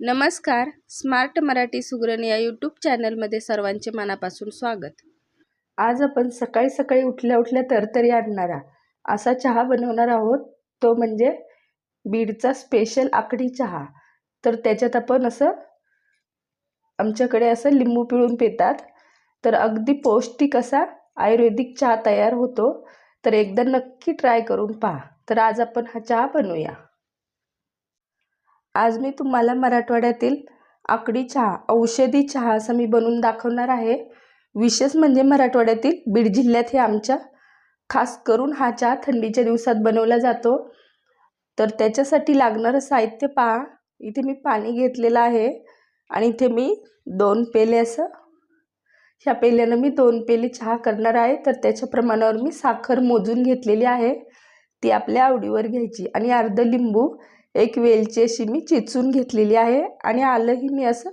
नमस्कार. स्मार्ट मराठी सुगरण या यूट्यूब चॅनलमध्ये सर्वांचे मनापासून स्वागत. आज आपण सकाळी सकाळी उठल्या उठल्या तरतरी आणणारा असा चहा बनवणार आहोत. तो म्हणजे बीडचा स्पेशल आकडी चहा. तर त्याच्यात आपण असं आमच्याकडे असं लिंबू पिळून पितात. तर अगदी पौष्टिक असा आयुर्वेदिक चहा तयार होतो. तर एकदा नक्की ट्राय करून पहा. तर आज आपण हा चहा बनवूया. आज मी तुम्हाला मराठवाड्यातील आकडी चहा औषधी चहा असं मी बनवून दाखवणार आहे. विशेष म्हणजे मराठवाड्यातील बीड जिल्ह्यात हे आमच्या खास करून हा चहा थंडीच्या दिवसात बनवला जातो. तर त्याच्यासाठी लागणारं साहित्य पहा. इथे मी पाणी घेतलेलं आहे आणि इथे मी दोन पेले असं ह्या पेल्यानं मी दोन पेले चहा करणार आहे. तर त्याच्या प्रमाणावर मी साखर मोजून घेतलेली आहे. ती आपल्या आवडीवर घ्यायची. आणि अर्ध लिंबू एक वेलची अशी मी चेचून घेतलेली आहे आणि आलंही मी असं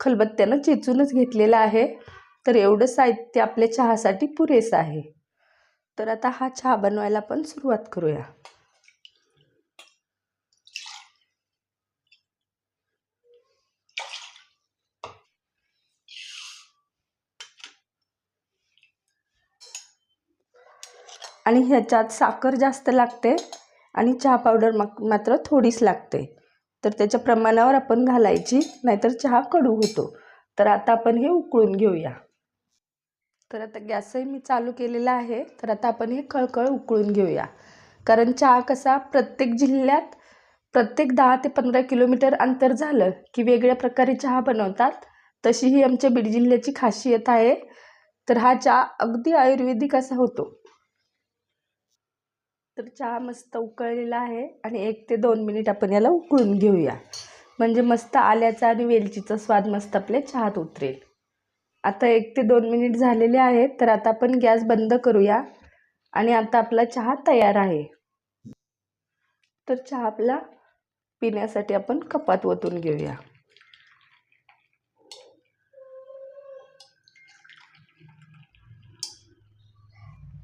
खलबत्त्यानं चेचूनच घेतलेलं आहे. तर एवढं साहित्य आपल्या चहासाठी पुरेसं आहे. तर आता हा चहा बनवायला पण सुरुवात करूया. आणि ह्याच्यात साखर जास्त लागते. आणि चहा पावडर मग मात्र थोडीच लागते. तर त्याच्या प्रमाणावर आपण घालायची नाहीतर चहा कडू होतो. तर आता आपण हे उकळून घेऊया. तर आता गॅसही मी चालू केलेला आहे. तर आता आपण हे खळखळ उकळून घेऊया. कारण चहा कसा प्रत्येक जिल्ह्यात प्रत्येक दहा ते पंधरा किलोमीटर अंतर झालं की वेगळ्या प्रकारे चहा बनवतात तशी ही आमच्या बीड जिल्ह्याची खासियत आहे. तर हा चहा अगदी आयुर्वेदिक असा होतो. तर चहा मस्त उकळलेला आहे आणि एक ते दोन मिनिट आपण याला उकळून घेऊया. म्हणजे मस्त आल्याचा आणि वेलचीचा स्वाद मस्त आपल्या चहात उतरेल. आता एक ते दोन मिनिट झालेले आहेत तर आता आपण गॅस बंद करूया आणि आता आपला चहा तयार आहे. तर चहा आपला पिण्यासाठी आपण कपात ओतून घेऊया.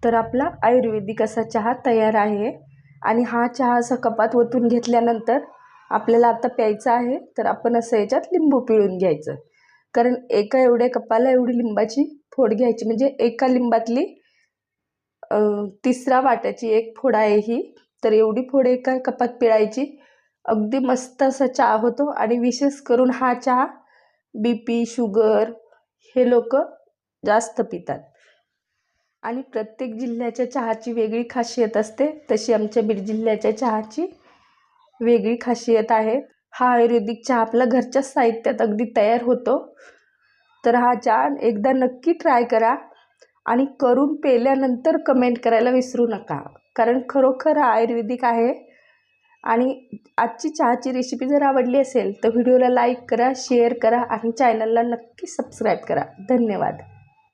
तर आपला आयुर्वेदिक असा चहा तयार आहे. आणि हा चहा असा कपात ओतून घेतल्यानंतर आपल्याला आता प्यायचा आहे तर आपण असं याच्यात लिंबू पिळून घ्यायचं. कारण एका एवढ्या कपाला एवढी लिंबाची फोड घ्यायची म्हणजे एका लिंबातली तिसरा वाट्याची एक फोड आहे ही. तर एवढी फोड एका कपात पिळायची. अगदी मस्त असा चहा होतो. आणि विशेष करून हा चहा बी पी शुगर हे लोक जास्त पितात. आणि प्रत्येक जिल्ह्याच्या चहाची वेगळी खासियत असते. तशी आमच्या बीड जिल्ह्याच्या चहाची वेगळी खासियत आहे. हा आयुर्वेदिक चहा आपला घरच्या साहित्यात अगदी तयार होतो. तर हा चहा एकदा नक्की ट्राय करा आणि करून पेल्यानंतर कमेंट करायला विसरू नका. कारण खरोखर हा आयुर्वेदिक आहे. आणि आजची चहाची रेसिपी जर आवडली असेल तर व्हिडिओला लाईक करा शेअर करा आणि चॅनलला नक्की सबस्क्राईब करा. धन्यवाद.